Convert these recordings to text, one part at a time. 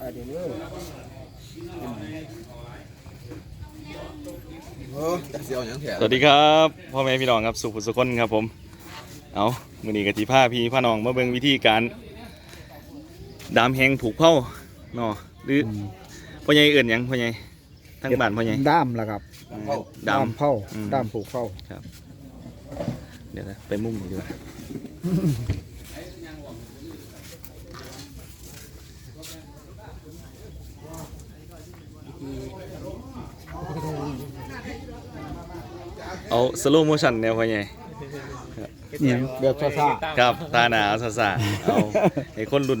อันนี้เด้อเออจะเสียวหยังแถมสวัสดีครับพ่อแม่พี่น้องครับสุขสุขคนครับผมเอามือนี้กติผ้าพี่พ่อน้องมาเบิ่งวิธีการดามแหงผูกเผ้าเนาะหรืออพ่อใหญ่เอื่นหยังพ่อใหญ่ทั้งบ้านพ่อใหญ่ด้ามล่ะครับดามเผาอืมด้ามผูกเผาเดี๋ยวนะไปมุ่งดีกว่า เอาสโลโมชันเนี่ยพ่อใหญ่เนี่ยเดี๋ยวซ่าครับตาหนาซาซาเอาให้คนรุ่น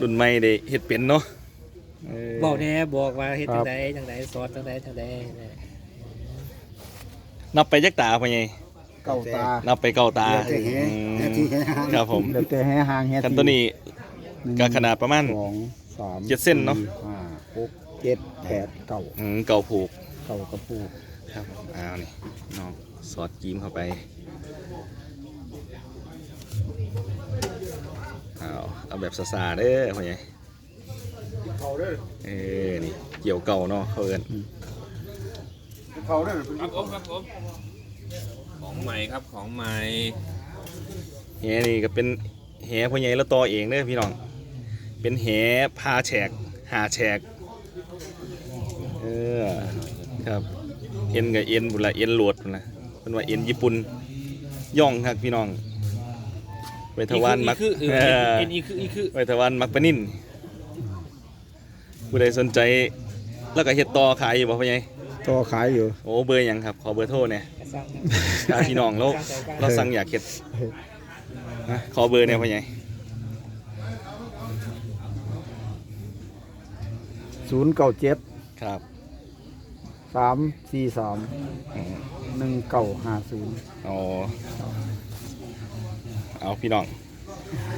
รุ่นใหม่ได้เฮ็ดเป็นเนาะเออบอกแน่บอกว่าเฮ็ดจังไดจังไดสอนจังไดจังไดเนี่ยนับไปจักตาพ่อใหญ่ๆเก้าตานับไปเก้าตาเดี๋ยวจะแหอืมเดี๋ยวที่แหหางครับผมเดี๋ยวแต่แหหางแหคันตัวนี้หนึ่งก็ขนาดประมาณสองสามเจ็ดเส้นเนอะสี่ห้าหกเจ็ดแปดเก้าอืมเก่าผูกเก้ากระปูก ครับอ้าวนี่น้องสอดกีมเข้าไปเอาเอาแบบซาซาๆเด้อพ่อใหญ่เขาเด้อเออนี่เกี่ยวเก่าเนาะเขาเอิ้นเขาเด้อครับผมครับผมของใหม่ครับของใหม่แหนี่ก็เป็นแหพ่อใหญ่แล้วต่อเองเด้อพี่น้องเป็นแหพาแฉกหาแฉกเออครับ เอ็นกับเอ็นบุนละเอ็นโหลดบุนละเป็นว่าเอ็นญี่ปุ่นย่องครับพี่น้องไปทวานมักคือคือเออเอ็นอีคืออีคือไปทวานมักปะนินผู้ใดสนใจแล้วก็เฮ็ดต่อขายอยู่บ่พ่อใหญ่ตัวขายอยู่โอ้เบอร์หยังครับขอเบอร์โทรเนี่ยสร้างถ้าพี่น้องเราเราสั่งอยากเฮ็ดนะขอเบอร์เนี่ยพ่อใหญ่ศูนย์เก้าเจ็ดครับ สามสี่สามอืมหนึ่งเก้าห้าศูนย์เอาเอาพี่น้อง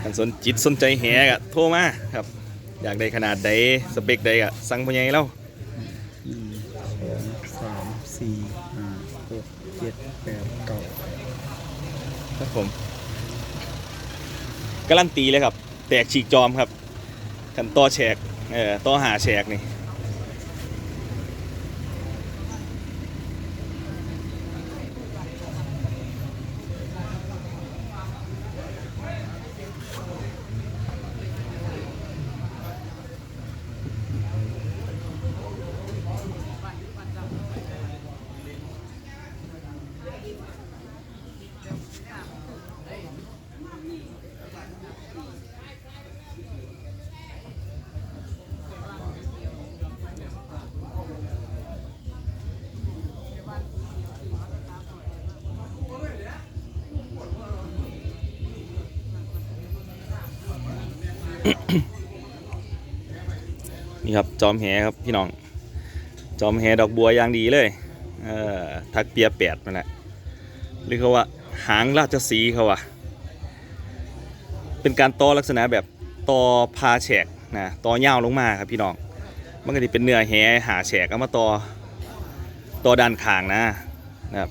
กันสนจิตสนใจแหกะโทรมาครับ อยากได้ขนาดใดสเปคใดกะสั่งพ่อใหญ่เราสองสามสี่ห้าหกเจ็ดแปดเก้าครับผมการันตีเลยครับ แตกฉีกจอมครับกันต่อแฉกเออต่อหาแฉกนี่ นี่ครับจอมแหครับพี่น้อง จอมแหดอกบัวอย่างดีเลยเออทักเปียแปดนั่นแหละหรือเขาว่าหางราชสีเขาว่าเป็นการต่อลักษณะแบบต่อพาแฉกนะต่อยาวลงมาครับพี่น้องมันก็จะเป็นเนื้อแหหาแฉกเอามาต่อต่อด้านข้างนะนะครับ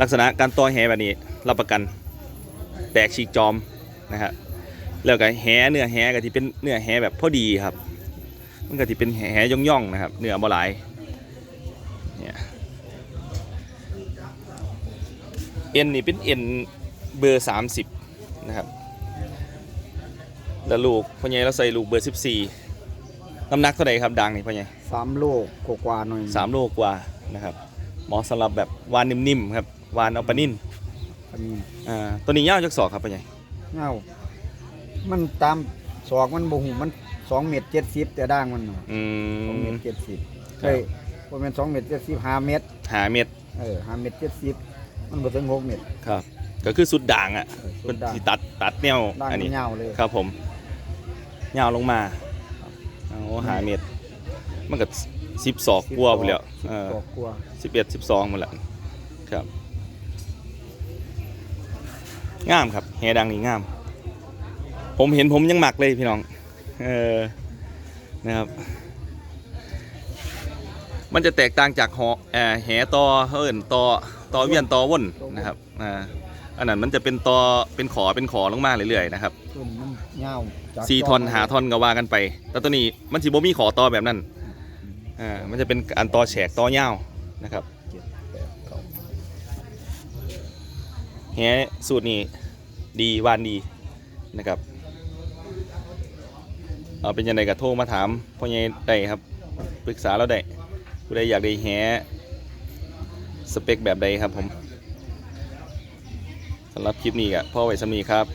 ลักษณะการต่อแหแบบนี้รับประกันแตกฉีกจอมนะครับ แล้วก็แหเนื้อแหก็ที่เป็นเนื้อแหแบบพอดีครับ มันก็ที่เป็นแหย่องๆนะครับ เนื้อบ่หลายเนี่ยเอ็นนี่เป็นเอ็นเบอร์30นะครับแล้วลูกพ่อใหญ่เราใส่ลูกเบอร์14น้ำหนักเท่าไหร่ครับดังนี่พ่อใหญ่สามโลกกว่าๆหน่อยสามโลกว่านะครับเหมาะสำหรับแบบวานนิ่มๆครับวานเอาปลานิ่นอันนี้อ่าตัวนี้ยาวจักศอกครับพ่อใหญ่เงา มันตามศอกมันบ่หูมันสองเมตรเจ็ดสิบแต่ด่างมันน่ะอืสองเมม ตรเจ็ดสิบครับ เฮ้ยประมาณสองเมตรเจ็ดสิบห้าเมตรหาเม็ดเออห้าเมตรเจ็ดสิบมันบ่ถึงหกเมตร ครับ ก็คือสุดด่างอะเออสุเป็นดด่าง ที่ตัดตัดแนวด่างอันนี้เงาเลย ครับผมยาวลงมาเอาหาเม็ดมันก็สิบศอกกว่าไปแล้วสิบเออศอกกว่าสิบเอ็ดสิบสองหมดแล้วครับ งามครับแฮดังนี่งาม ผมเห็นผมยังหมักเลยพี่น้อง เออ นะครับ มันจะแตกต่างจากหอแออแหต่อเฮิ่นต่อต่อเวียนต่อว่นนะครับ อ่า อันนั้นมันจะเป็นต่อเป็นขอเป็นขอลงมาเรื่อยๆนะครับต้นมันเงาจากสี่ทอนหาทอนก็ว่ากันไป แต่ตัวนี้มันสิบ่มีขอต่อแบบนั้น อ่า มันจะเป็นอันต่อแฉกต่อยาวนะครับเจ็ดแปดเก้าแฮสูตรนี้ดีวานดีนะครับ เอาเป็นยังไงก็โทรมาถามพ่อใหญ่ได้ครับปรึกษาเราได้ผู้ใดอยากได้แฮสเปคแบบใดครับผมสำหรับคลิปนี้ก็พ่อไว้สมีครับ